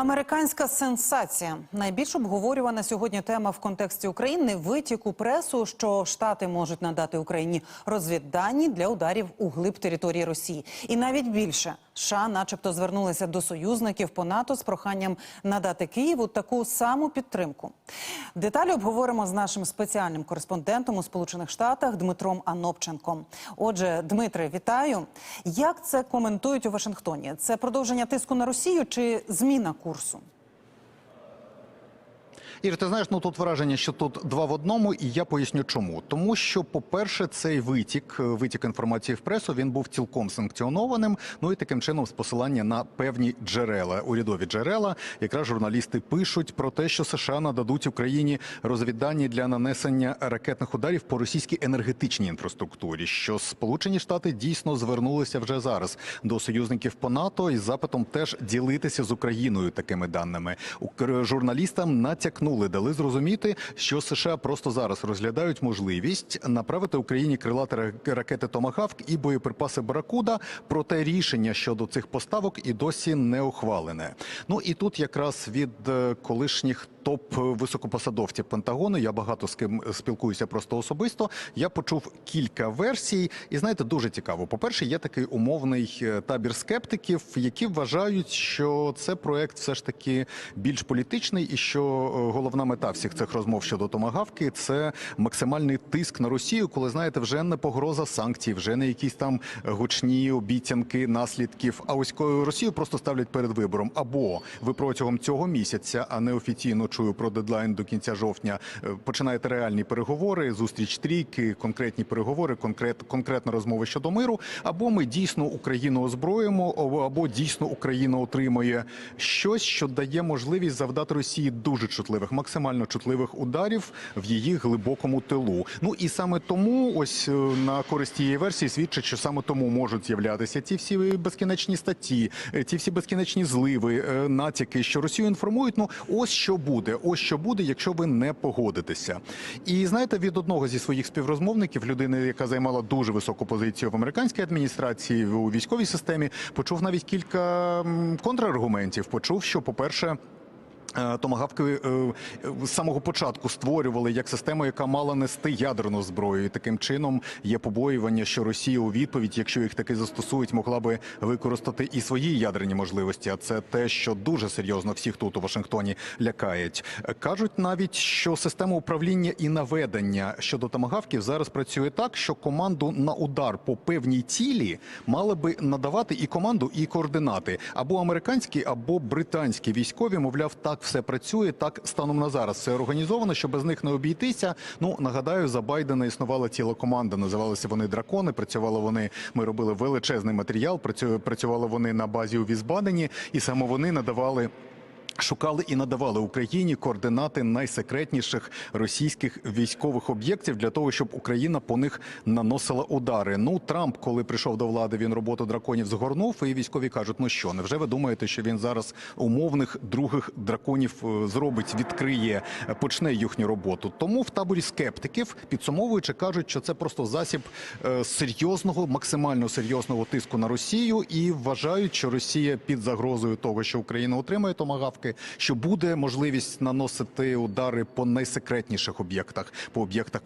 Американська сенсація. Найбільш обговорювана сьогодні тема в контексті України витік у пресу, що штати можуть надати Україні розвіддані для ударів у глиб території Росії, і навіть більше США, начебто, звернулися до союзників по НАТО з проханням надати Києву таку саму підтримку. Деталі обговоримо з нашим спеціальним кореспондентом у Сполучених Штатах Дмитром Анопченком. Отже, Дмитре, вітаю. Як це коментують у Вашингтоні? Це продовження тиску на Росію чи зміна курсу? Ір, ти знаєш, ну тут враження, що тут два в одному, і я поясню, чому. Тому що, по-перше, цей витік, витік інформації в пресу, він був цілком санкціонованим. Ну і таким чином з посилання на певні джерела, урядові джерела. Якраз журналісти пишуть про те, що США нададуть Україні розвіддані для нанесення ракетних ударів по російській енергетичній інфраструктурі. Що Сполучені Штати дійсно звернулися вже зараз до союзників по НАТО із запитом теж ділитися з Україною такими даними. Журналістам натякнули, дали зрозуміти, що США просто зараз розглядають можливість направити Україні крилати ра- ракети Томагавк і боєприпаси Баракуда. Проте рішення щодо цих поставок і досі не ухвалене. Ну і тут якраз від е, колишніх топ високопосадовців Пентагону. Я багато з ким спілкуюся просто особисто. Я почув кілька версій, і знаєте, дуже цікаво. По перше, є такий умовний е, табір скептиків, які вважають, що це проект все ж таки більш політичний, і що е, головна мета всіх цих розмов щодо томагавки це максимальний тиск на Росію, коли знаєте, вже не погроза санкцій, вже не якісь там гучні обіцянки наслідків. А ось Росію просто ставлять перед вибором або ви протягом цього місяця, а не офіційно чую про дедлайн до кінця жовтня. е, Починаєте реальні переговори, зустріч трійки, конкретні переговори, конкрет, конкретна розмова щодо миру. Або ми дійсно Україну озброїмо, або, дійсно Україна отримує щось, що дає можливість завдати Росії дуже чутливих, максимально чутливих ударів в її глибокому тилу. Ну і саме тому, ось е, на користь тієї версії свідчить, що саме тому можуть з'являтися ті всі безкінечні статті, е, ті всі безкінечні зливи, е, натяки, що Росію інформують. Ну ось що буде, ось що буде, якщо ви не погодитеся. І знаєте, від одного зі своїх співрозмовників, людини, яка займала дуже високу позицію в американській адміністрації у військовій системі, почув навіть кілька контраргументів. Почув, що, по-перше. Е, Томагавки е, з самого початку створювали як систему, яка мала нести ядерну зброю. І таким чином є побоювання, що Росія у відповідь, якщо їх таки застосують, могла би використати і свої ядерні можливості. А це те, що дуже серйозно всіх тут у Вашингтоні лякають. Е, Кажуть навіть, що система управління і наведення щодо томагавків зараз працює так, що команду на удар по певній цілі мали би надавати і команду, і координати або американські, або британські військові. Мовляв, так все працює. Так станом на зараз все організовано, що без них не обійтися. Ну нагадаю, за Байдена існувала ціла команда. Називалися вони дракони. Працювали вони. Ми робили величезний матеріал. Працювали вони на базі у Візбадені, і саме вони надавали. Шукали і надавали Україні координати найсекретніших російських військових об'єктів для того, щоб Україна по них наносила удари. Ну Трамп, коли прийшов до влади, він роботу драконів згорнув. І військові кажуть: ну що, невже ви думаєте, що він зараз умовних других драконів е, зробить, відкриє, почне їхню роботу? Тому в таборі скептиків підсумовуючи, кажуть, що це просто засіб е, серйозного, максимально серйозного тиску на Росію, і вважають, що Росія під загрозою того, що Україна отримає томагавки, що буде можливість наносити удари по найсекретніших об'єктах, по об'єктах,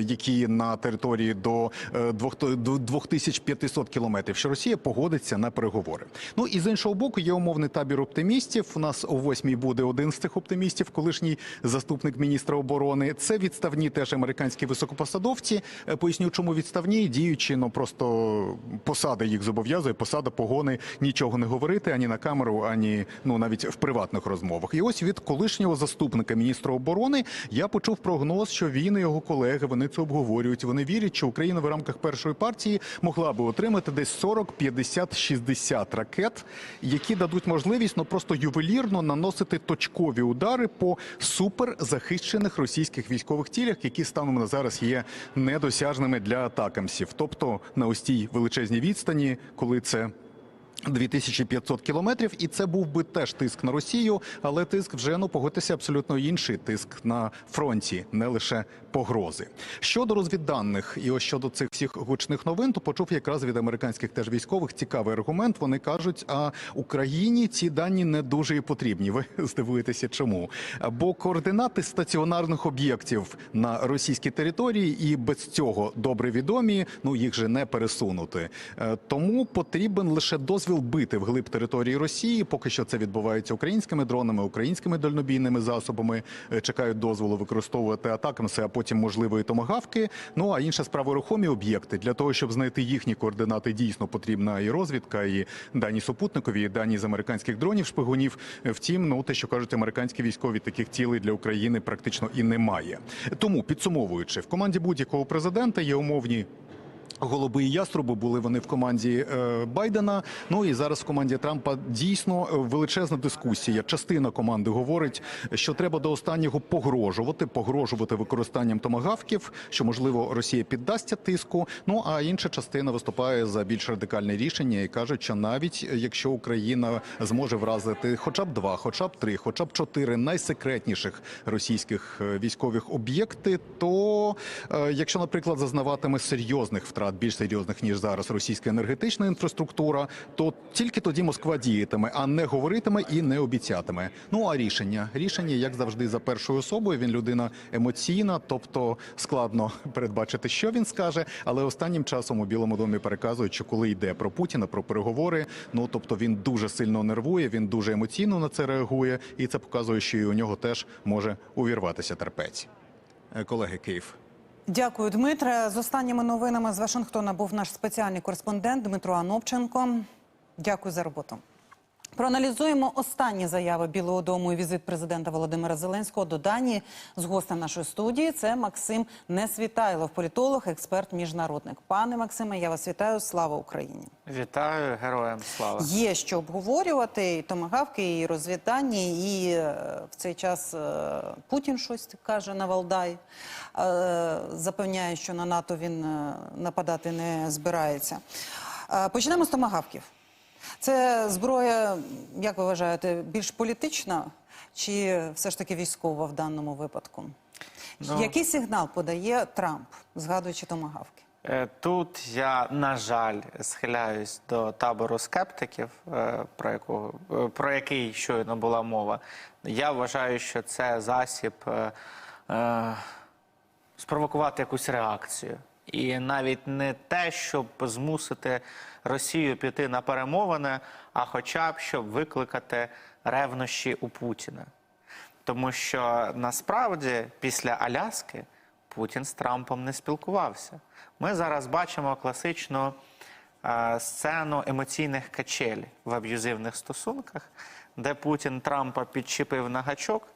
які на території до е, двох до 2500 кілометрів, що Росія погодиться на переговори. Ну і з іншого боку, є умовний табір оптимістів. У нас о восьмій буде один з цих оптимістів, колишній заступник міністра оборони. Це відставні теж американські високопосадовці. Е, Поясню, чому відставні діючі, ну просто посада їх зобов'язує, посада погони нічого не говорити ані на камеру, ані ну навіть в приватних розмовах. І ось від колишнього заступника міністра оборони я почув прогноз, що він і його колеги вони це обговорюють. Вони вірять, що Україна в рамках першої партії могла би отримати десь 40, 50, 60 ракет, які дадуть можливість ну просто ювелірно наносити точкові удари по суперзахищених російських військових цілях, які станом на зараз є недосяжними для атакамсів. Тобто на ось тій величезній відстані, коли це 2500 кілометрів, і це був би теж тиск на Росію, але тиск вже ну погодьтеся абсолютно інший тиск на фронті, не лише погрози. Щодо розвідданих, і ось щодо цих всіх гучних новин, то почув якраз від американських теж військових цікавий аргумент. Вони кажуть, а Україні ці дані не дуже і потрібні. Ви здивуєтеся, чому? Бо координати стаціонарних об'єктів на російській території і без цього добре відомі. Ну їх же не пересунути. Е, Тому потрібен лише дозвіл бити вглиб території Росії. Поки що це відбувається українськими дронами, українськими дальнобійними засобами. Е, Чекають дозволу використовувати атакамси, а потім можливо і томагавки. Ну а інша справа рухомі об'єкти для того, щоб знайти їхні координати, дійсно потрібна і розвідка, і дані супутникові, і дані з американських дронів шпигунів. Е, Втім, ну те, що кажуть американські військові, таких цілей для України практично і немає. Тому підсумовуючи, в команді будь-якого президента є умовні. Голуби і яструби були вони в команді е, Байдена. Ну і зараз в команді Трампа дійсно е, величезна дискусія. Частина команди говорить, що треба до останнього погрожувати, погрожувати використанням томагавків, що можливо Росія піддасться тиску. Ну а інша частина виступає за більш радикальне рішення і кажуть, що навіть е, якщо Україна зможе вразити хоча б два, хоча б три, хоча б чотири найсекретніших російських військових об'єкти, то якщо, наприклад, зазнаватиме серйозних втрат, більш серйозних ніж зараз російська енергетична інфраструктура, то тільки тоді Москва діятиме, а не говоритиме і не обіцятиме. Ну а рішення рішення, як завжди, за першою особою. Він людина емоційна, тобто складно передбачити, що він скаже. Але останнім часом у Білому домі переказують, що коли йде про Путіна, про переговори, ну тобто він дуже сильно нервує, він дуже емоційно на це реагує, і це показує, що і у нього теж може увірватися терпець. Е, Колеги, Київ. Дякую, Дмитре. З останніми новинами з Вашингтона був наш спеціальний кореспондент Дмитро Анопченко. Дякую за роботу. Проаналізуємо останні заяви Білого Дому і візит президента Володимира Зеленського до Данії з гостем нашої студії. Це Максим Несвітайлов, політолог, експерт, міжнародник. Пане Максиме, я вас вітаю. Слава Україні! Вітаю героям слава. Є що обговорювати і томагавки, і розвіддані, і е, в цей час е, Путін щось каже на Валдай. Е, запевняє, що на НАТО він нападати не збирається. Почнемо з томагавків. Це зброя, як ви вважаєте, більш політична чи все ж таки військова в даному випадку? Ну- Який сигнал подає Трамп, згадуючи томагавки? Е, Тут я, на жаль, схиляюсь до табору скептиків, е, про, якого, е, про який щойно була мова. Я вважаю, що це засіб е, е, спровокувати якусь реакцію. І навіть не те, щоб змусити Росію піти на перемовини, а хоча б щоб викликати ревнощі у Путіна. Тому що насправді після Аляски Путін з Трампом не спілкувався. Ми зараз бачимо класичну е, сцену емоційних качель в аб'юзивних стосунках, де Путін Трампа підчепив на гачок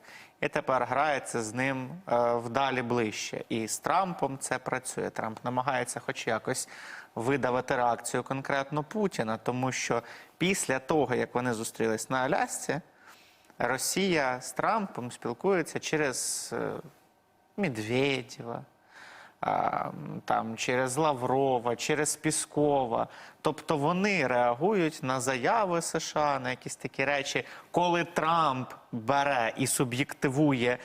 і тепер грається з ним е, вдалі ближче. І з Трампом це працює. Трамп намагається хоч якось видавати реакцію конкретно Путіна, тому що після того, як вони зустрілись на Алясці, Росія з Трампом спілкується через е, Медведєва, там, через Лаврова, через Піскова. Тобто вони реагують на заяви США, на якісь такі речі. Коли Трамп бере і суб'єктивує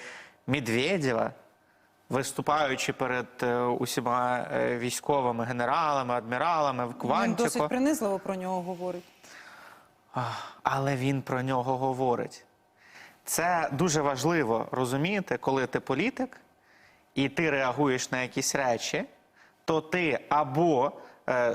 Медведєва, виступаючи перед е, усіма е, військовими генералами, адміралами в Він досить принизливо про нього говорить. Але він про нього говорить. Це дуже важливо розуміти, коли ти політик і ти реагуєш на якісь речі, то ти або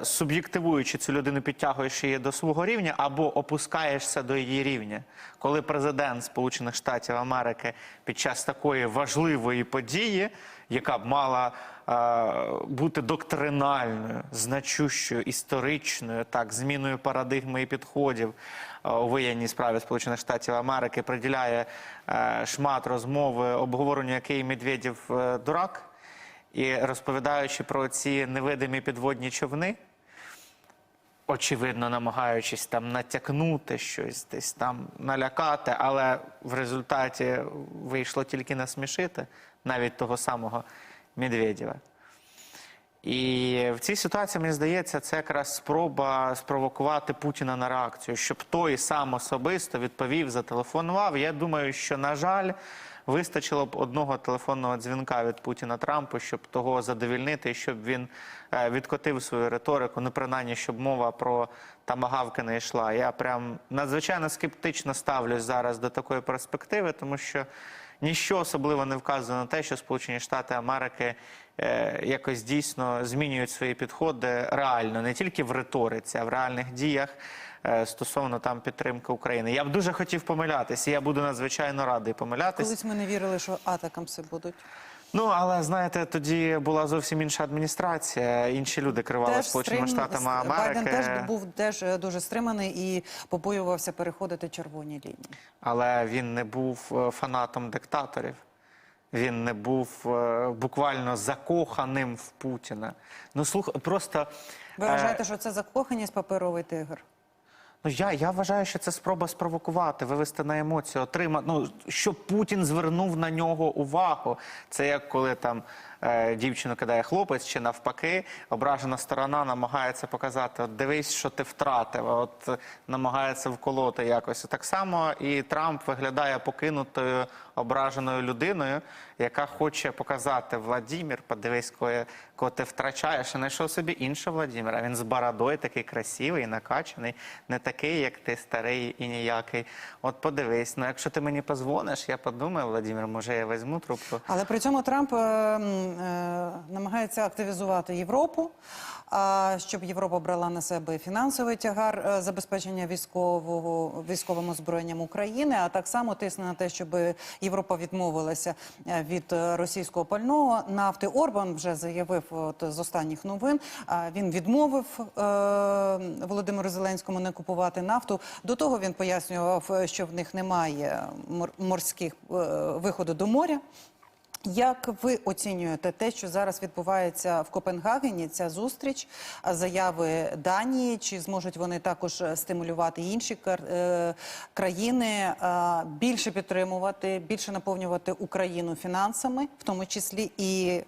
суб'єктивуючи цю людину, підтягуєш її до свого рівня, або опускаєшся до її рівня. Коли президент Сполучених Штатів Америки під час такої важливої події, яка б мала е, бути доктринальною, значущою, історичною, так, зміною парадигми і підходів е, у воєнній справі Сполучених Штатів Америки, приділяє е, шмат розмови обговоренню, який Медведєв е, дурак, і розповідаючи про ці невидимі підводні човни, очевидно, намагаючись там натякнути щось, десь там налякати, але в результаті вийшло тільки насмішити навіть того самого Медведєва. І в цій ситуації, мені здається, це якраз спроба спровокувати Путіна на реакцію, щоб той сам особисто відповів, зателефонував. Я думаю, що, на жаль, вистачило б одного телефонного дзвінка від Путіна Трампу, щоб того задовільнити, щоб він е, відкотив свою риторику, ну принаймні, щоб мова про тамагавки не йшла. Я прям надзвичайно скептично ставлюсь зараз до такої перспективи, тому що ніщо особливо не вказує на те, що Сполучені Штати Америки е, якось дійсно змінюють свої підходи реально, не тільки в риториці, а в реальних діях е, стосовно там підтримки України. Я б дуже хотів помилятися. Я буду надзвичайно радий помилятися. Колись ми не вірили, що атакам все будуть. Ну але знаєте, тоді була зовсім інша адміністрація. Інші люди керували Сполученими стрим- Штатами Америки. Байден теж був теж е, дуже стриманий і побоювався переходити червоні лінії. Але він не був е, фанатом диктаторів. Він не був е, буквально закоханим в Путіна. Ну слух, просто Ви вважаєте, що це закоханість паперовий тигр? Ну я, я вважаю, що це спроба спровокувати, вивести на емоцію, отримати, ну щоб Путін звернув на нього увагу. Це як коли там дівчину кидає хлопець, чи навпаки, ображена сторона намагається показати: от дивись, що ти втратив. От е, намагається вколоти якось. Так само і Трамп виглядає покинутою ображеною людиною, яка хоче показати Владімір, подивись, кого, ти втрачаєш. І знайшов собі іншого Владіміра. Він з бородою такий красивий, накачаний, не такий, як ти старий і ніякий. От подивись, ну якщо ти мені позвониш, я подумаю, Владимир, може я візьму трубку. Але при цьому Трамп е, м, е, намагається активізувати Європу, щоб Європа брала на себе фінансовий тягар е, забезпечення військового військовим озброєнням України, а так само тисне на те, щоб Європа відмовилася е, від е, російського пального нафти. Орбан вже заявив от, з останніх новин. Він відмовив е, Володимиру Зеленському не купувати нафту. До того він пояснював, е, що в них немає мор- морських е, виходу до моря. Як ви оцінюєте те, що зараз відбувається в Копенгагені? Ця зустріч, заяви Данії? Чи зможуть вони також е, стимулювати інші е, країни е, більше підтримувати, більше наповнювати Україну фінансами, в тому числі і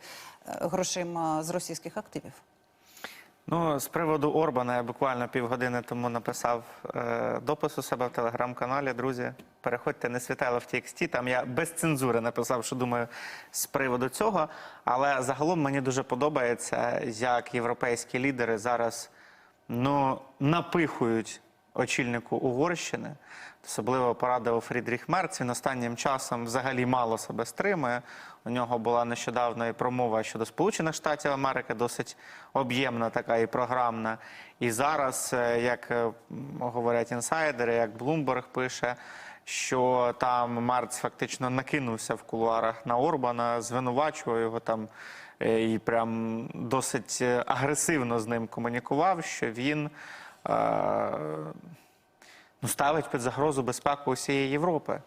грошима з російських активів? Ну, з приводу Орбана я буквально півгодини тому написав е, допис у себе в телеграм-каналі. Друзі, переходьте не світало в TXT. Там я без цензури написав, що думаю з приводу цього. Але загалом мені дуже подобається, як європейські лідери зараз ну, напихують очільнику Угорщини. Особливо порадив Фрідріх Мерц. Він останнім часом взагалі мало себе стримує. У нього була нещодавно і промова щодо Сполучених Штатів Америки, досить об'ємна така і програмна. І зараз, е, як е, говорять інсайдери, як Блумберг пише, що там Мерц фактично накинувся в кулуарах на Орбана, звинувачував його там е, і прям досить агресивно з ним комунікував, що він. Ну, ставить під загрозу безпеку усієї Європи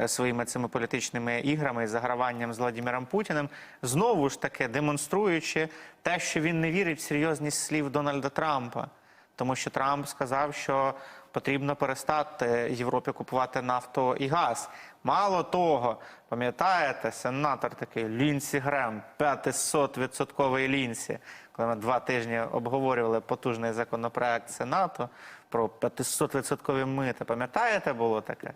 е, своїми цими політичними іграми і заграванням з Владимиром Путіним, знову ж таки демонструючи те, що він не вірить в серйозність слів Дональда Трампа. Тому що Трамп сказав, що потрібно перестати Європі купувати нафту і газ. Мало того, пам'ятаєте, сенатор такий Лінсі Грем, 500-відсотковий Лінсі, коли ми два тижні обговорювали потужний законопроект Сенату про 500-відсоткові мити. Пам'ятаєте, було таке?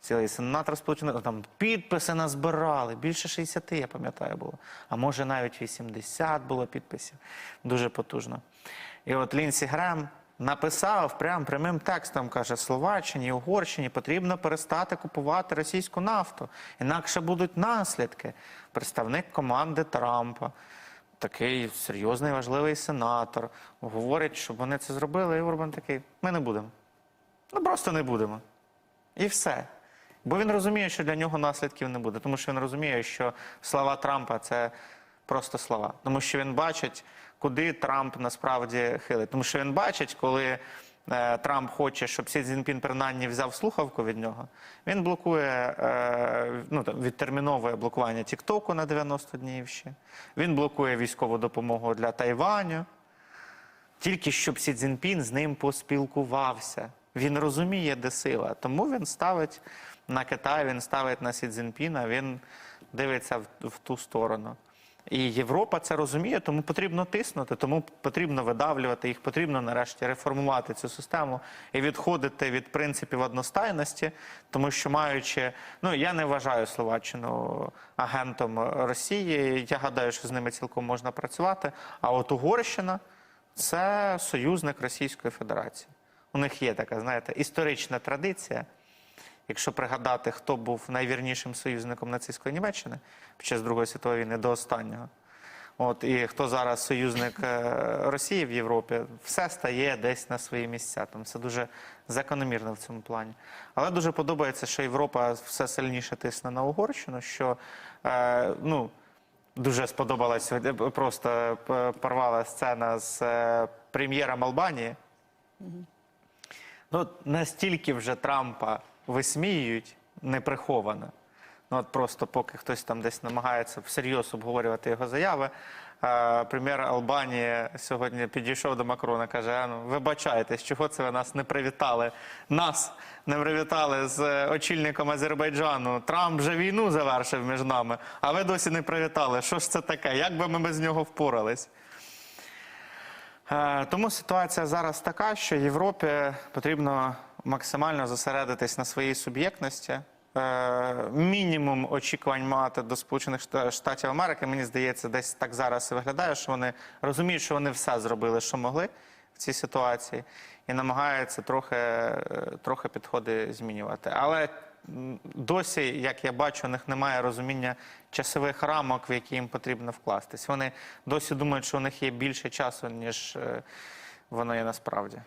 Цілий сенатор Сполучених там підписи назбирали. Більше 60, я пам'ятаю, було. А може навіть 80 було підписів. Дуже потужно. І от Лінсі Грем написав прям прямим текстом, каже, Словаччині, Угорщині потрібно перестати купувати російську нафту. Інакше будуть наслідки. Представник команди Трампа, такий серйозний важливий сенатор, говорить, щоб вони це зробили. І Урбан такий: ми не будемо. Ну просто не будемо. І все. Бо він розуміє, що для нього наслідків не буде, тому що він розуміє, що слова Трампа це просто слова. Тому що він бачить, куди Трамп насправді хилить. Тому що він бачить, коли е, Трамп хоче, щоб Сі Цзіньпін принаймні взяв слухавку від нього, він блокує, е, ну, там, відтерміновує блокування Тіктоку на 90 днів ще. Він блокує військову допомогу для Тайваню. Тільки щоб Сі Цзіньпін з ним поспілкувався. Він розуміє, де сила. Тому він ставить на Китай, він ставить на Сі Цзіньпіна, він дивиться в, в ту сторону. І Європа це розуміє, тому потрібно тиснути, тому потрібно видавлювати їх, потрібно нарешті реформувати цю систему і відходити від принципів одностайності, тому що маючи, ну я не вважаю Словаччину агентом Росії. Я гадаю, що з ними цілком можна працювати. А от Угорщина це союзник Російської Федерації. У них є така, знаєте, історична традиція. Якщо пригадати, хто був найвірнішим союзником нацистської Німеччини під час Другої світової війни до останнього, от і хто зараз союзник е, Росії в Європі, все стає десь на свої місця. Там це дуже закономірно в цьому плані. Але дуже подобається, що Європа все сильніше тисне на Угорщину, що е, ну. Дуже сподобалась просто е, порвала сцена з е, прем'єром Албанії. Ну, настільки вже Трампа висміюють неприховано. Ну, от просто поки хтось там десь намагається всерйоз обговорювати його заяви. Прем'єр Албанії сьогодні підійшов до Макрона, каже: ну, вибачайтесь, чого це ви нас не привітали? Нас не привітали з е, очільником Азербайджану. Трамп вже війну завершив між нами, а ви досі не привітали. Що ж це таке? Як би ми без нього впорались? Е, Тому ситуація зараз така, що Європі потрібно максимально зосередитись на своїй суб'єктності. Е, Мінімум очікувань мати до Сполучених Шта- Штатів Америки. Мені здається, десь так зараз і виглядає, що вони розуміють, що вони все зробили, що могли в цій ситуації, і намагаються трохи, е, трохи підходи змінювати. Але досі, як я бачу, у них немає розуміння часових рамок, в які їм потрібно вкластись. Вони досі думають, що у них є більше часу, ніж е, воно є насправді.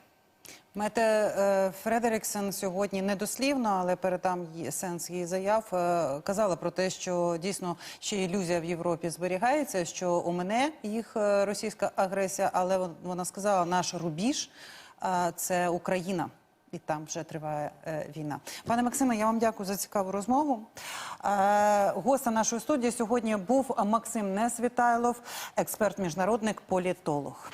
Мете е, Фредеріксен сьогодні недослівно, але передам сенс її заяв. е, Казала про те, що дійсно ще ілюзія в Європі зберігається, що у мене їх е, російська агресія, але вона сказала, наш рубіж це Україна. І там вже триває е, війна. Пане Максиме, я вам дякую за цікаву розмову. Е, гостем нашої студії сьогодні був Максим Несвітайлов, експерт, міжнародник, політолог.